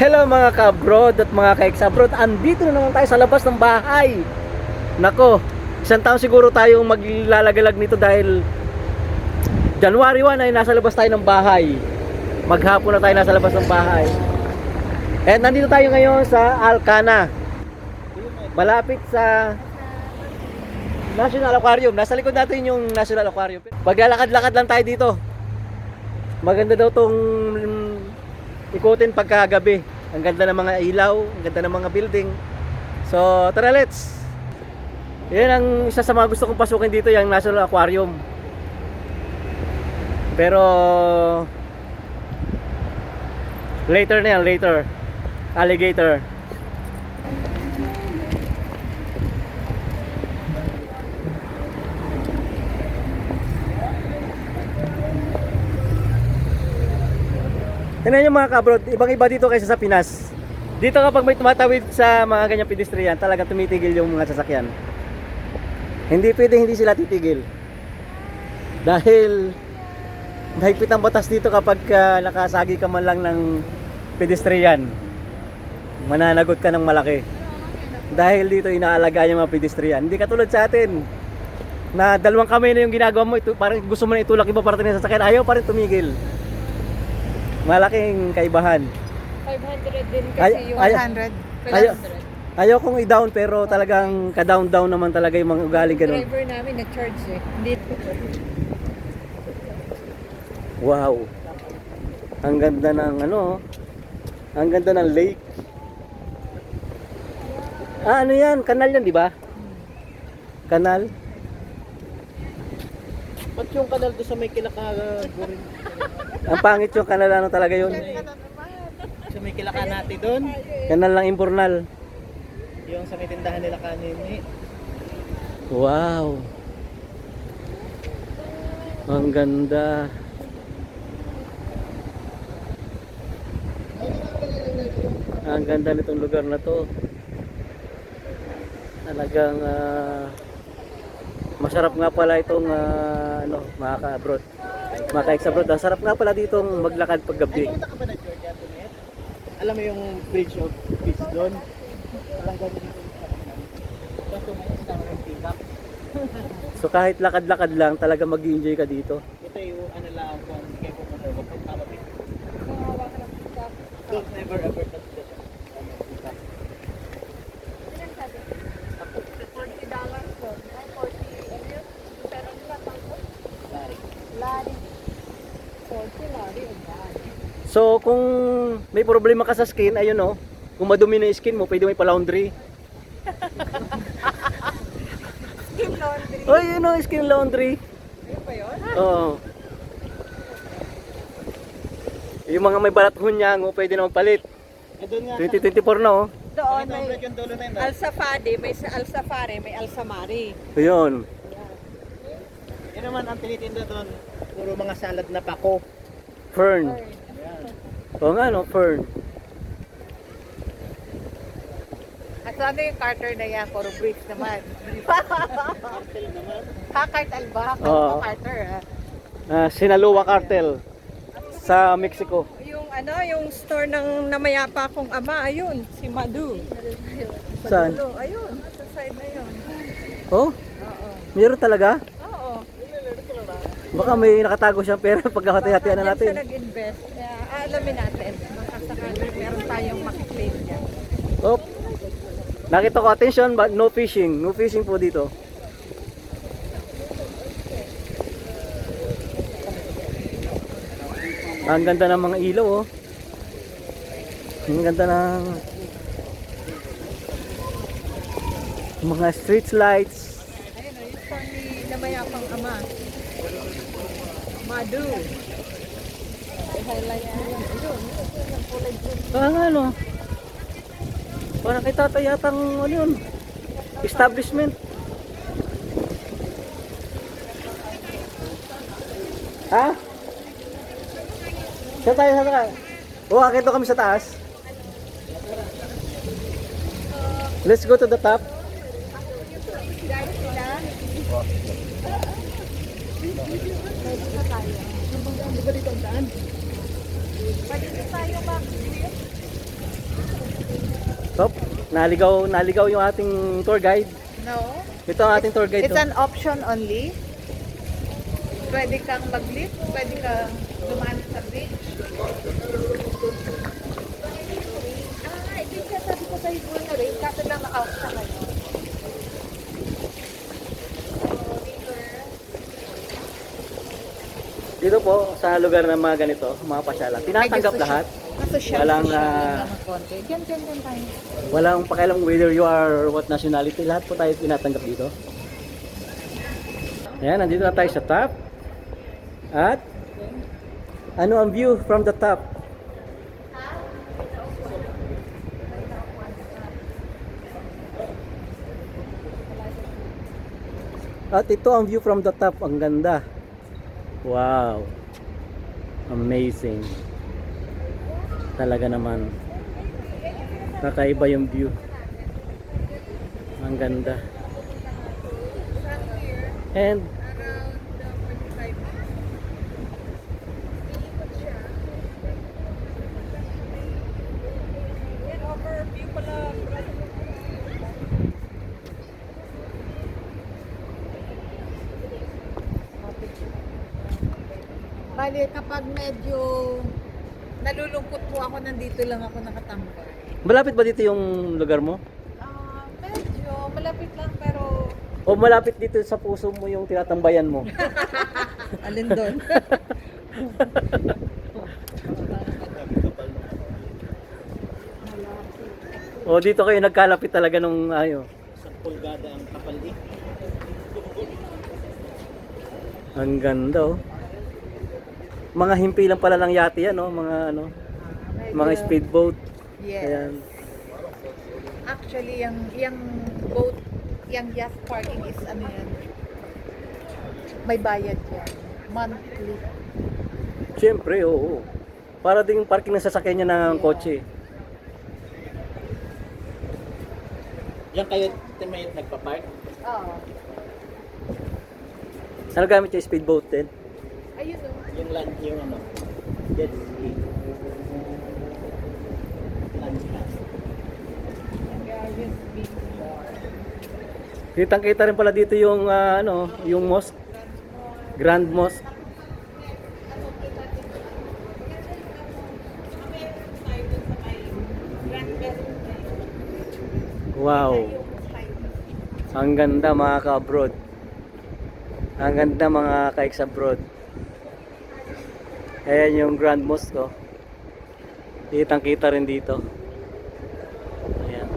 Hello mga ka-abroad at mga ka-ex-abroad. Andito na naman tayo sa labas ng bahay. Nako, isang taon siguro tayong maglalagalag nito dahil January 1 ay nasa labas tayo ng bahay. Maghapon na tayo nasa labas ng bahay. At nandito tayo ngayon sa Alcana. Malapit sa National Aquarium. Nasa likod natin yung National Aquarium. Maglalakad-lakad lang tayo dito. Maganda daw tong ikutin pagkagabi. Ang ganda ng mga ilaw, ang ganda ng mga building. So, tara let's. Yan ang isa sa mga gusto kong pasukin dito, yung National Aquarium. Pero later na yan, later. Alligator. Tingnan nyo mga kabrod, ibang iba dito kaysa sa Pinas. Dito kapag may tumatawid sa mga ganyang pedestrian, talagang tumitigil yung mga sasakyan. Hindi pwede hindi sila titigil. Dahil mahigpit ang batas dito kapag ka nakasagi ka man lang ng pedestrian. Mananagot ka ng malaki. Dahil dito inaalaga yung mga pedestrian. Hindi katulad sa atin na dalawang kamay na yung ginagawa mo, ito, parang gusto mo na itulak iba para ng sasakyan, ayaw pa rin tumigil. Malaking kaibahan. 500 din kasi Ay- yung ay- 100. Ayaw, ayaw kong i-down pero talagang ka-down-down naman talaga yung mga ugali ganun. driver namin na-charge eh. Hindi. Wow. Ang ganda ng ano, ang ganda ng lake. Ah, ano yan? Kanal yan, di ba? Kanal? Ba't yung kanal doon sa may kilakagurin? Ang pangit yung kanal ano talaga yun. Sa may kilaka natin doon? Kanal ng Impornal. Yung sa may tindahan nila kanini. Wow. Ang ganda. Ang ganda nitong lugar na to. Talagang ah, masarap nga pala itong ah, ano, mga ka-abroad. Mga ka-ex-abroad. Ang sarap nga pala ditong maglakad pag gabi. Punta ka ba na Georgia Tonet? Alam mo yung Bridge of Peace doon? Walang ganun dito sa kanan. Tapos tumayo sa ng pick-up. So kahit lakad-lakad lang, talaga mag enjoy ka dito. Ito yung ano lang kung kayo pumunta. Huwag kang tama Don't never ever touch the ano, pick-up. Sorry. Lari. 40 lari. ang daan. So kung may problema ka sa skin, ayun oh. Kung madumi na yung skin mo, pwede mo ipa-laundry. Skin laundry. Oh, yun oh, skin laundry. Yun ba yun? Oo. Yung mga may balat hunyango, pwede na magpalit. Eh, doon nga. 2024 na oh. Doon may ulit yung dulo na yun. Al Safari, may sa Al Safari, may Al Samari. Ayun. Yan naman ang tinitinda doon. Puro mga salad na pako. Fern. Ayan. Oo nga no, fern. At ano yung Carter na yan? Puro brief naman. Cartel naman. ha, Carter ba? Oo. Carter ha? Ah, Sinaloa Cartel sa Mexico. Yung ano, yung store ng namayapa kong ama, ayun, si Madu. Saan? Madu, ayun, sa side na yun. Oh, Oo. meron talaga? Baka may nakatago siyang pera pag hati-hatian na natin. nag-invest. Kaya aalamin natin. Baka sakali meron tayong makiklaim dyan. Oh. Nakita ko attention but no fishing. No fishing po dito. Ang ganda ng mga ilaw oh. Ang ganda ng mga street lights. Ayun o, yung ni namayapang ama. Madu. I-highlight mo yun. Ayun, yun, yung kulay blue. Ah, nga no. Parang kay tatay yatang ano yun. Establishment. Ha? Saan tayo sa taas? Oo, akit kami sa taas. Let's go to the top. Di ba dito ang daan? Pwede tayo mag Top, naligaw, naligaw yung ating tour guide. No? Ito ang ating tour guide. It's to. an option only. Pwede kang mag-lift, pwede kang dumaan sa bridge. Ah, hindi siya sabi ko sa'yo na rin, kaso lang na-out siya ngayon. Dito po, sa lugar ng mga ganito, mga pasyalan, tinatanggap lahat. Walang, tayo. Walang pakialam whether you are what nationality, lahat po tayo tinatanggap dito. Ayan, nandito na tayo sa top. At, ano ang view from the top? At ito ang view from the top. Ang ganda. Wow. Amazing. Talaga naman. Kakaiba yung view. Ang ganda. And Bali, kapag medyo nalulungkot po ako, nandito lang ako nakatambay. malapit ba dito yung lugar mo? Ah, medyo malapit lang pero O malapit dito sa puso mo yung tinatambayan mo? alin doon? o dito kayo nagkalapit talaga nung ayo. Isang pulgada ang kapal eh. Ang ganda oh. Mga himpi lang pala ng yate yan, no? Mga ano, mga speedboat. Yes. Ayan. Actually, yung, yung boat, yung yacht parking is ano yan, may bayad yan. Monthly. Siyempre, oo. Para ding parking ng sasakyan niya ng Yeah. kotse. Yan kayo may nagpa-park? Oo. Ano gamit yung speedboat din? Ayun. Yung land, yung ano, jet ski. Land pass. Yung guys, big Kitang kita rin pala dito yung ah, ano, yung mosque. Grand Mosque. Wow. Ang ganda mga ka-abroad. Ang ganda mga ka abroad. Ayan yung Grand Mosque ko. Kitang kita rin dito. Ayan.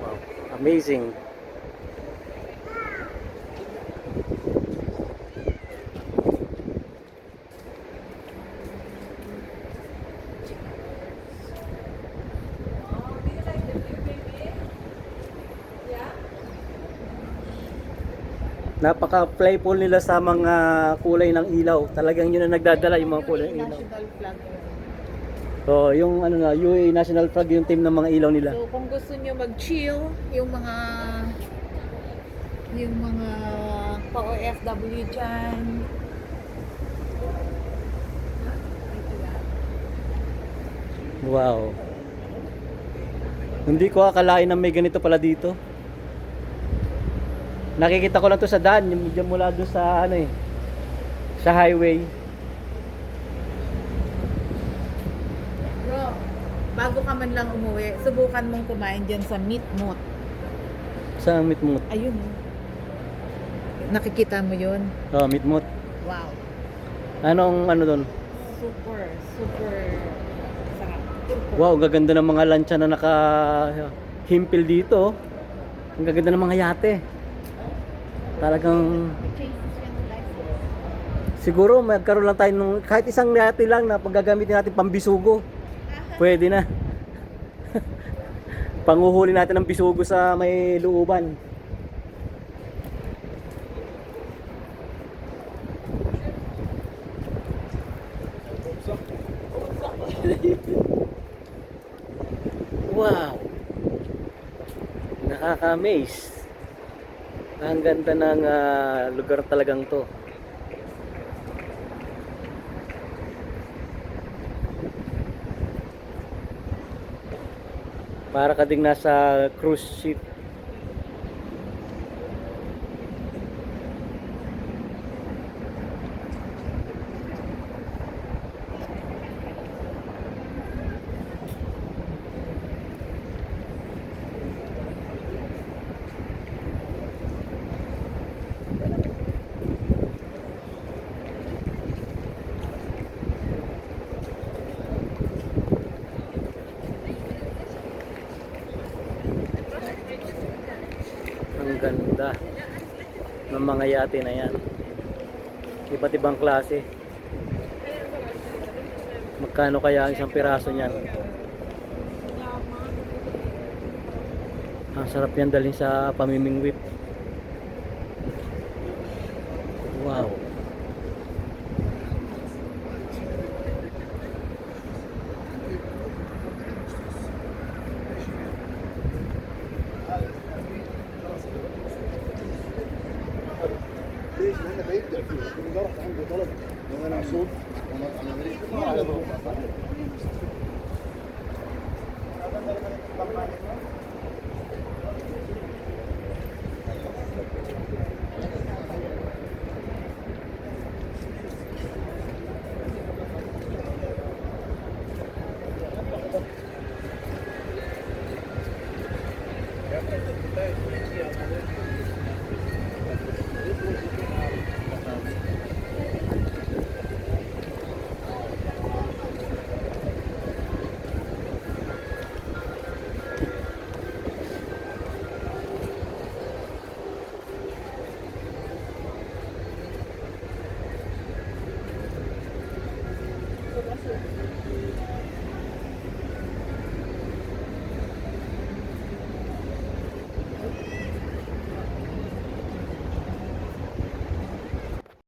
Wow. Amazing. Napaka playful nila sa mga kulay ng ilaw. Talagang yun ang nagdadala yung mga kulay ng ilaw. national flag. So, yung ano na, UAE National Flag yung team ng mga ilaw nila. So, kung gusto nyo mag-chill, yung mga yung mga pa-OFW dyan, Wow. Hindi ko akalain na may ganito pala dito. Nakikita ko lang to sa daan, yung yung mula doon sa ano eh, sa highway. Bro, bago ka man lang umuwi, subukan mong kumain dyan sa meat moat. Sa Mitmut. Ayun. oh. Nakikita mo yun? Oh, Mitmut. Wow. Anong ano doon? Super, super sarap. Super. Wow, gaganda ng mga lancha na naka himpil dito. oh. Ang gaganda ng mga yate. Talagang siguro magkaroon lang tayo nung kahit isang yate lang na paggagamitin natin pambisugo. Pwede na. Panguhuli natin ng bisugo sa may looban. Wow! Nakaka-amaze. Ang ganda ng uh, lugar talagang to. Para ka ding nasa cruise ship. Mga yate na yan. Iba't ibang klase. Magkano kaya ang isang piraso niyan? Ang sarap yan dalhin sa pamiming olsun.